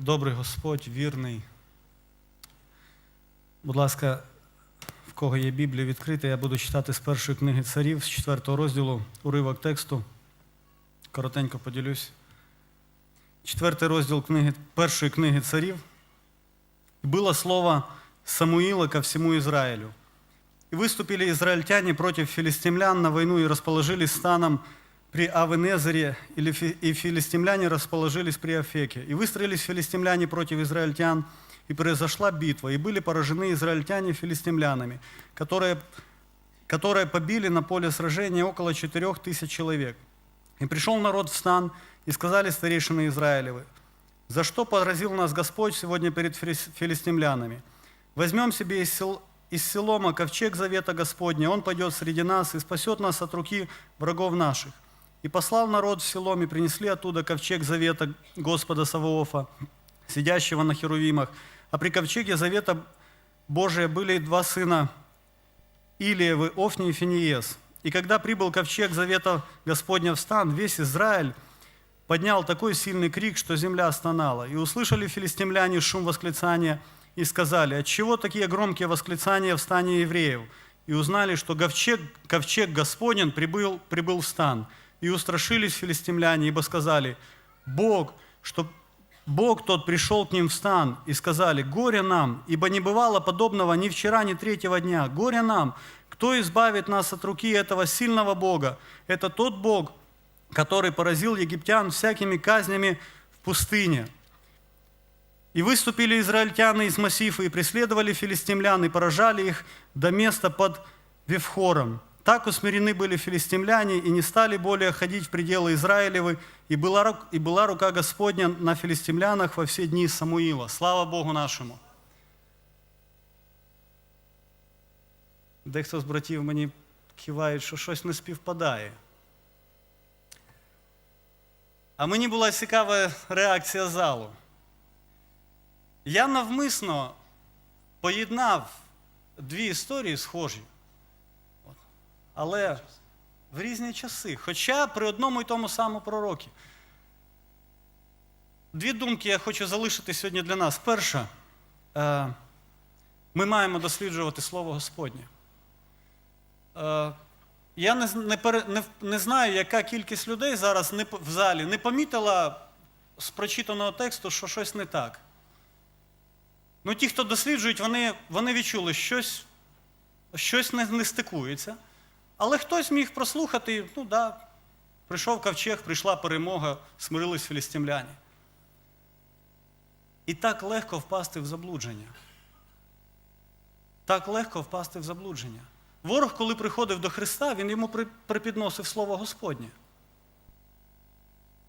добрий Господь, вірний. Будь ласка, в кого є Біблія відкрита, я буду читати з першої книги царів, з четвертого розділу, уривок тексту. Коротенько поділюсь. Четвертий розділ книги, першої книги царів. «И было слово Самуила ко всему Израилю. И выступили израильтяне против филистимлян на войну и расположились станом при Авенезере, и филистимляне расположились при Афеке. И выстроились филистимляне против израильтян, и произошла битва, и были поражены израильтяне филистимлянами, которые, которые побили на поле сражения около четырех тысяч человек. И пришел народ в стан, и сказали старейшины Израилевы, за что поразил нас Господь сегодня перед филис- филистимлянами? Возьмем себе из, сел- из Селома ковчег завета Господня, он пойдет среди нас и спасет нас от руки врагов наших. И послал народ в Селом, и принесли оттуда ковчег завета Господа Саваофа, сидящего на херувимах. А при ковчеге завета Божия были два сына Илиевы, Офни и Финиес. И когда прибыл ковчег завета Господня в стан, весь Израиль поднял такой сильный крик, что земля стонала. И услышали филистимляне шум восклицания и сказали, отчего такие громкие восклицания в стане евреев? И узнали, что ковчег, ковчег Господень прибыл, прибыл в стан. И устрашились филистимляне, ибо сказали, Бог, что Бог тот пришел к ним в стан, и сказали, горе нам, ибо не бывало подобного ни вчера, ни третьего дня. Горе нам, кто избавит нас от руки этого сильного Бога? Это тот Бог, который поразил египтян всякими казнями в пустыне. И выступили израильтяне из Массифа и преследовали филистимлян, и поражали их до места под Вевхором. Так усмирены были филистимляне, и не стали более ходить в пределы Израилевы, и была, ру- и была рука Господня на филистимлянах во все дни Самуила. Слава Богу нашому! Дехто з братів мені киває, що щось не співпадає. А мені була цікава реакція залу. Я навмисно поєднав дві історії схожі, От. але в різні часи, хоча при одному і тому самому пророкі. Дві думки я хочу залишити сьогодні для нас. Перша, е, ми маємо досліджувати Слово Господнє. Е, Я не, не, не, не знаю, яка кількість людей зараз не, в залі не помітила з прочитаного тексту, що щось не так. Ну, ті, хто досліджують, вони, вони відчули, щось, щось не, не стикується. Але хтось міг прослухати, ну да, прийшов ковчег, прийшла перемога, смирились філістимляні. І так легко впасти в заблудження. Так легко впасти в заблудження. Ворог, коли приходив до Христа, він йому при- припідносив Слово Господнє.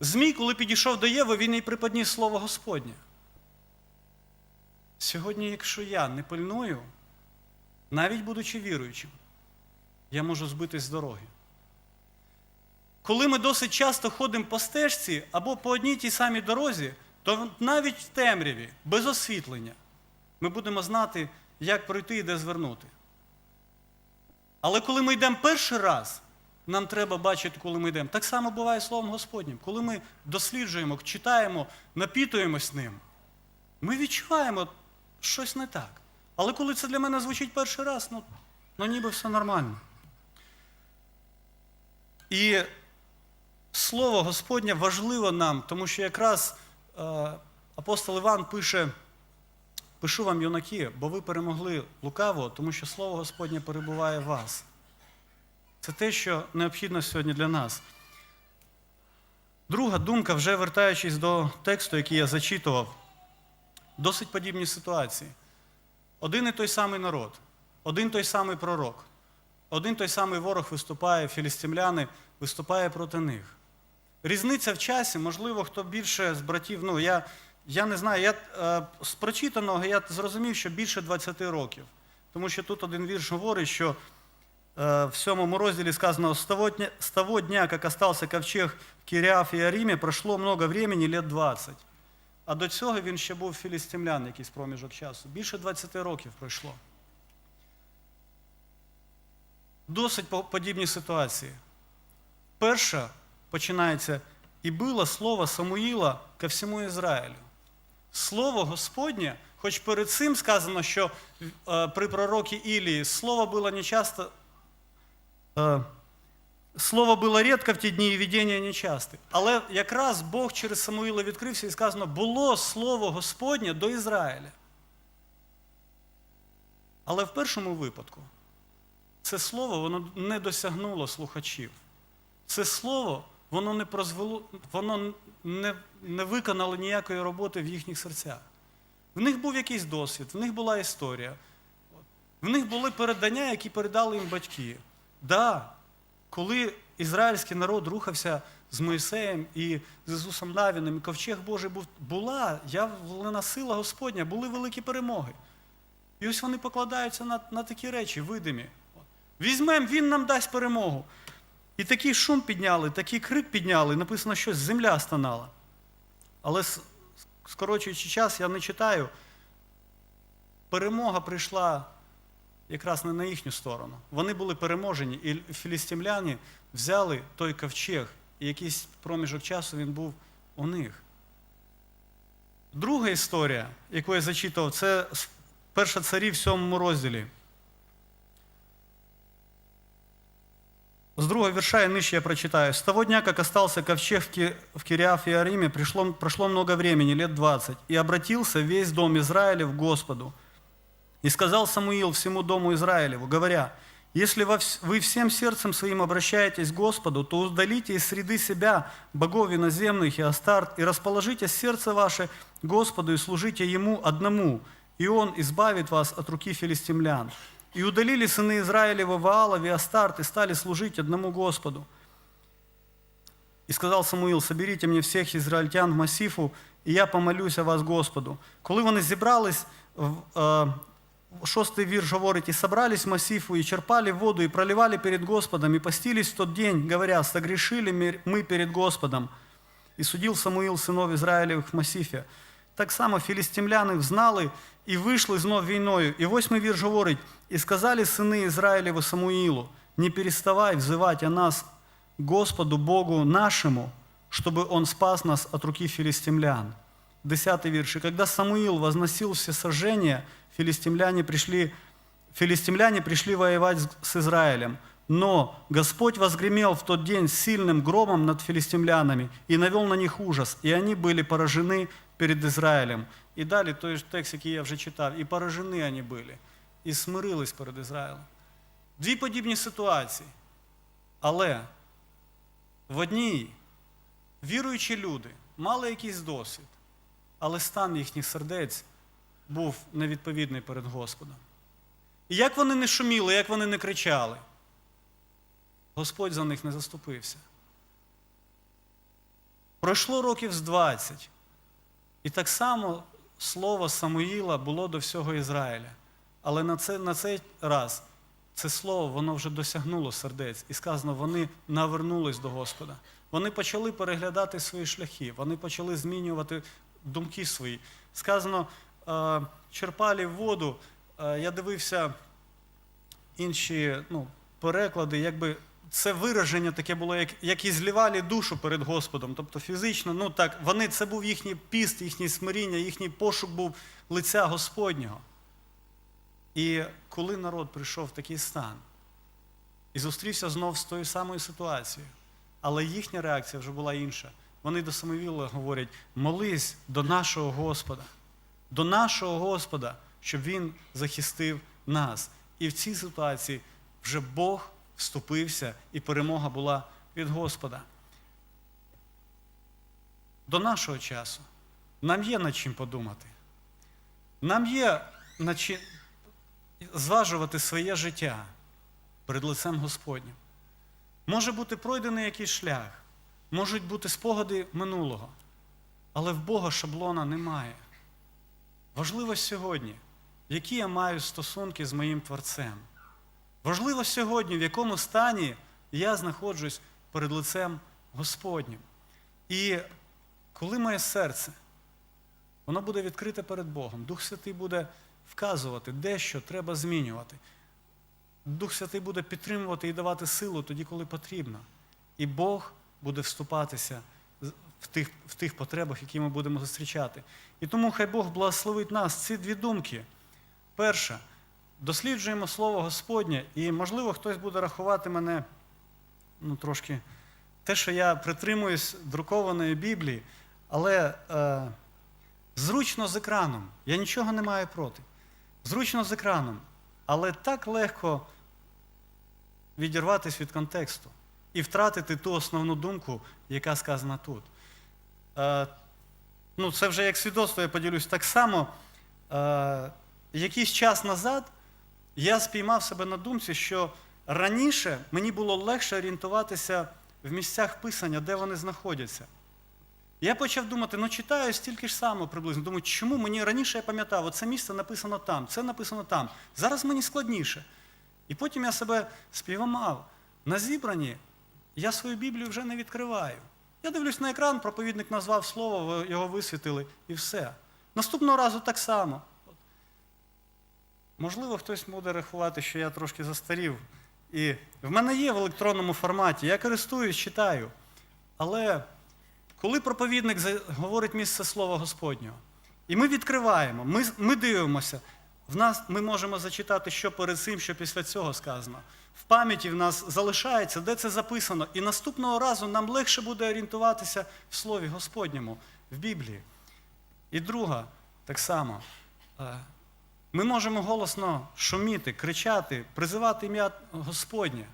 Змій, коли підійшов до Єви, він їй приподніс Слово Господнє. Сьогодні, якщо я не пильную, навіть будучи віруючим, я можу збитись з дороги. Коли ми досить часто ходимо по стежці або по одній тій самій дорозі, то навіть в темряві, без освітлення, ми будемо знати, як пройти і де звернути. Але коли ми йдемо перший раз, нам треба бачити, коли ми йдемо. Так само буває Словом Господнім. Коли ми досліджуємо, читаємо, напітуємось ним, ми відчуваємо щось не так. Але коли це для мене звучить перший раз, ну, ну ніби все нормально. І Слово Господнє важливо нам, тому що якраз е, апостол Іван пише, пишу вам, юнаки, бо ви перемогли лукаво, тому що Слово Господнє перебуває в вас. Це те, що необхідно сьогодні для нас. Друга думка, вже вертаючись до тексту, який я зачитував, досить подібні ситуації. Один і той самий народ, один той самий пророк, один той самий ворог виступає, філістимляни виступає проти них. Різниця в часі, можливо, хто більше з братів, ну я, я не знаю, я е, з прочитаного я зрозумів, що більше 20 років. Тому що тут один вірш говорить, що э, в сьомому розділі сказано, «С того дня, с того дня, как остался ковчег в Кіріаф і Арімі, пройшло много времени, лет 20. А до цього він ще був філістимлян, якийсь проміжок часу. Більше 20 років пройшло. Досить подібні ситуації. Перша починається, і було слово Самуїла ко всьому Ізраїлю. Слово Господнє, хоч перед цим сказано, що е, при пророкі Ілії слово було нечасто, е, слово було рідко в ті дні і видіння нечасте. Але якраз Бог через Самуїла відкрився і сказано, було слово Господнє до Ізраїля. Але в першому випадку це слово воно не досягнуло слухачів. Це слово воно не прозвело, воно не, не виконало ніякої роботи в їхніх серцях. В них був якийсь досвід, в них була історія. В них були передання, які передали їм батьки. Да, коли ізраїльський народ рухався з Моїсеєм і з Ісусом Навіним, і ковчег Божий був, була явлена сила Господня, були великі перемоги. І ось вони покладаються на, на такі речі, видимі. Візьмемо, він нам дасть перемогу. І такий шум підняли, такий крик підняли, написано, що земля стонала. Але скорочуючи час, я не читаю. Перемога прийшла якраз не на їхню сторону. Вони були переможені, і філістимляні взяли той ковчег, і якийсь проміжок часу він був у них. Друга історія, яку я зачитував, це перша царів в сьомому розділі. С другого верша и я прочитаю. «С того дня, как остался ковчег в, Ки- в Кириаф и Ариме, пришло, прошло много времени, лет двадцать, и обратился весь дом Израилев к Господу. И сказал Самуил всему дому Израилеву, говоря, «Если вы всем сердцем своим обращаетесь к Господу, то удалите из среды себя богов иноземных и Астарт, и расположите сердце ваше Господу и служите Ему одному, и Он избавит вас от руки филистимлян». И удалили сыны Израилева Ваалов и Астарт, и стали служить одному Господу. И сказав Самуїл, соберіть мені всіх ізраїльтян в Масіфу, і я помолюсь о вас Господу. Коли вони зібрались, в- е, шостий вірш говорить, і собрались в Масіфу, і черпали воду, і проливали перед Господом, і постились в тот день, говоря, согрешили ми- мы перед Господом. І судив Самуїл синов Ізраїлевих в Масіфі. Так само філістимляни взнали і вийшли знов війною. І восьмий вірш говорить, і сказали сини Ізраїлеву Самуїлу, не переставай взивати о нас Господу Богу нашему, чтобы Он спас нас от руки филистимлян. Десятый вирш. И когда Самуил возносил все сожжения, филистимляне пришли, филистимляне пришли воевать с- с Израилем. Но Господь возгремел в тот день сильным громом над филистимлянами и навел на них ужас, и они были поражены перед Израилем. І далі той ж текст, який я вже читав, і поражені вони були, і смирились перед Ізраїлем. Дві подібні ситуації. Але в одній віруючі люди мали якийсь досвід, але стан їхніх сердець був невідповідний перед Господом. І як вони не шуміли, як вони не кричали, Господь за них не заступився. Пройшло років з 20, і так само слово Самуїла було до всього Ізраїля. Але на, це, на цей раз це слово воно вже досягнуло сердець. І сказано, вони навернулись до Господа. Вони почали переглядати свої шляхи, вони почали змінювати думки свої. Сказано, е, черпали воду. Е, Я дивився інші ну, переклади, якби це вираження таке було, як, як і злівали душу перед Господом. Тобто фізично, ну так, вони, це був їхній піст, їхнє смиріння, їхній пошук був лиця Господнього. І коли народ прийшов в такий стан і зустрівся знов з тою самою ситуацією, але їхня реакція вже була інша. Вони до Самовіла говорять: молись до нашого Господа, до нашого Господа, щоб Він захистив нас. І в цій ситуації вже Бог вступився, і перемога була від Господа. До нашого часу нам є над чим подумати. Нам є над чим зважувати своє життя перед лицем Господнім. Може бути пройдений якийсь шлях, можуть бути спогади минулого, але в Бога шаблона немає. Важливо сьогодні, які я маю стосунки з моїм Творцем. Важливо сьогодні, в якому стані я знаходжусь перед лицем Господнім. І коли моє серце, воно буде відкрите перед Богом, Дух Святий буде вказувати, де що треба змінювати. Дух Святий буде підтримувати і давати силу тоді, коли потрібно. І Бог буде вступатися в тих, в тих потребах, які ми будемо зустрічати. І тому хай Бог благословить нас ці дві думки. Перше, досліджуємо Слово Господнє, і, можливо, хтось буде рахувати мене ну, трошки те, що я притримуюсь друкованої Біблії, але е, зручно з екраном. Я нічого не маю проти. Зручно з екраном. Але так легко відірватися від контексту і втратити ту основну думку, яка сказана тут. Е, ну, це вже як свідоцтво, я поділюсь так само. Е, якийсь час назад я спіймав себе на думці, що раніше мені було легше орієнтуватися в місцях писання, де вони знаходяться. Я почав думати, ну читаю стільки ж само приблизно. Думаю, чому мені раніше я пам'ятав, оце місце написано там, це написано там. Зараз мені складніше. І потім я себе спіймав. На зібранні я свою Біблію вже не відкриваю. Я дивлюсь на екран, проповідник назвав слово, його висвітили, і все. Наступного разу так само. Можливо, хтось буде рахувати, що я трошки застарів. І в мене є в електронному форматі, я користуюсь, читаю. Але коли проповідник говорить місце слова Господнього, і ми відкриваємо, ми, ми дивимося, в нас ми можемо зачитати, що перед цим, що після цього сказано. В пам'яті в нас залишається, де це записано. І наступного разу нам легше буде орієнтуватися в Слові Господньому, в Біблії. І друга, так само, е, ми можемо голосно шуміти, кричати, призивати ім'я Господнє,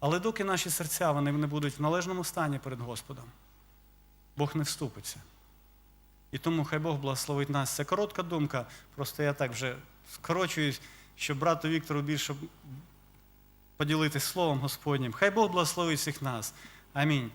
але доки наші серця вони не будуть в належному стані перед Господом, Бог не вступиться. І тому хай Бог благословить нас. Це коротка думка, просто я так вже скорочуюсь, щоб брату Віктору більше поділитись Словом Господнім. Хай Бог благословить всіх нас. Амінь.